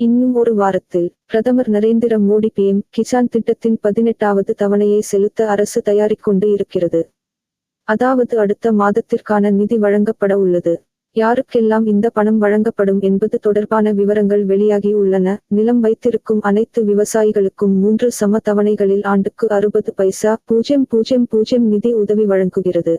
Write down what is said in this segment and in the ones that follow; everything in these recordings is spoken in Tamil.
இன்னும் ஒரு வாரத்தில் பிரதமர் நரேந்திர மோடி பிஎம் கிசான் திட்டத்தின் பதினெட்டாவது தவணையை செலுத்த அரசு தயாரிக்கொண்டு இருக்கிறது. அதாவது அடுத்த மாதத்திற்கான நிதி வழங்கப்பட உள்ளது. யாருக்கெல்லாம் இந்த பணம் வழங்கப்படும் என்பது தொடர்பான விவரங்கள் வெளியாகி உள்ளன. நிலம் வைத்திருக்கும் அனைத்து விவசாயிகளுக்கும் மூன்று சம தவணைகளில் ஆண்டுக்கு அறுபது பைசா பூஜ்ஜியம் பூஜ்ஜியம் பூஜ்ஜியம் நிதி உதவி வழங்குகிறது.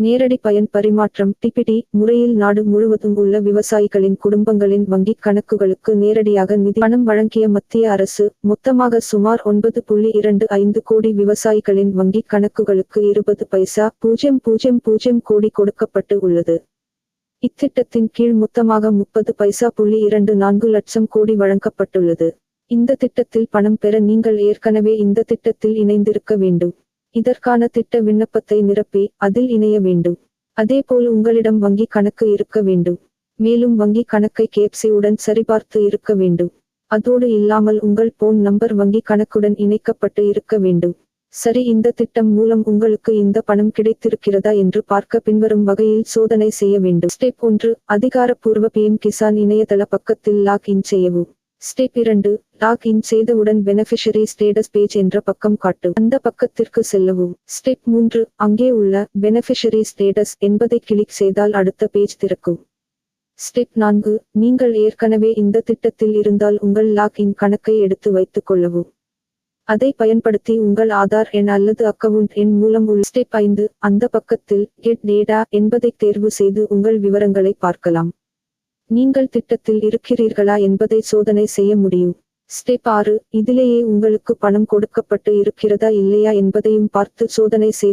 நேரடி பயன் பரிமாற்றம் டிபிடி முறையில் நாடு முழுவதும் உள்ள விவசாயிகளின் குடும்பங்களின் வங்கிக் கணக்குகளுக்கு நேரடியாக நிதி பணம் வழங்கிய மத்திய அரசு மொத்தமாக சுமார் ஒன்பது புள்ளி இரண்டு ஐந்து கோடி விவசாயிகளின் வங்கிக் கணக்குகளுக்கு இருபது பைசா பூஜ்ஜியம் பூஜ்ஜியம் பூஜ்ஜியம் கோடி கொடுக்கப்பட்டு உள்ளது. இத்திட்டத்தின் கீழ் மொத்தமாக முப்பது பைசா புள்ளி இரண்டு நான்கு லட்சம் கோடி வழங்கப்பட்டுள்ளது. இந்த திட்டத்தில் பணம் பெற நீங்கள் ஏற்கனவே இந்த திட்டத்தில் இணைந்திருக்க வேண்டும். இதற்கான திட்ட விண்ணப்பத்தை நிரப்பி அதில் இணைய வேண்டும். அதேபோல் உங்களிடம் வங்கி கணக்கு இருக்க வேண்டும். மேலும் வங்கி கணக்கை கேப்சி உடன் சரிபார்த்து இருக்க வேண்டும். அதோடு இல்லாமல் உங்கள் போன் நம்பர் வங்கி கணக்குடன் இணைக்கப்பட்டு இருக்க வேண்டும். சரி இந்த திட்டம் மூலம் உங்களுக்கு இந்த பணம் கிடைத்திருக்கிறதா என்று பார்க்க பின்வரும் வகையில் சோதனை செய்ய வேண்டும். ஸ்டெப் ஒன்று அதிகாரப்பூர்வ பிஎம் கிசான் இணையதள பக்கத்தில் லாக் இன் செய்யவும். ஸ்டெப் இரண்டு லாக் இன் செய்தவுடன் பெனிஃபிஷரி ஸ்டேட்டஸ் பேஜ் என்ற பக்கம் காட்டும் அந்த பக்கத்திற்கு செல்லவும். ஸ்டெப் மூன்று அங்கே உள்ள பெனிஃபிஷரி ஸ்டேட்டஸ் என்பதை கிளிக் செய்தால் அடுத்த பேஜ் திறக்கும். ஸ்டெப் நான்கு நீங்கள் ஏற்கனவே இந்த திட்டத்தில் இருந்தால் உங்கள் லாக் இன் கணக்கை எடுத்து வைத்துக் கொள்ளவும். அதை பயன்படுத்தி உங்கள் ஆதார் எண் அல்லது அக்கவுண்ட் எண் மூலம் உள் ஸ்டெப் ஐந்து அந்த பக்கத்தில் கெட் டேட்டா என்பதை தேர்வு செய்து உங்கள் விவரங்களை பார்க்கலாம். நீங்கள் திட்டத்தில் இருக்கிறீர்களா என்பதை சோதனை செய்ய முடியும். ஸ்டெப் ஆறு இதிலேயே உங்களுக்கு பணம் கொடுக்கப்பட்டு இருக்கிறதா இல்லையா என்பதையும் பார்த்து சோதனை செய்து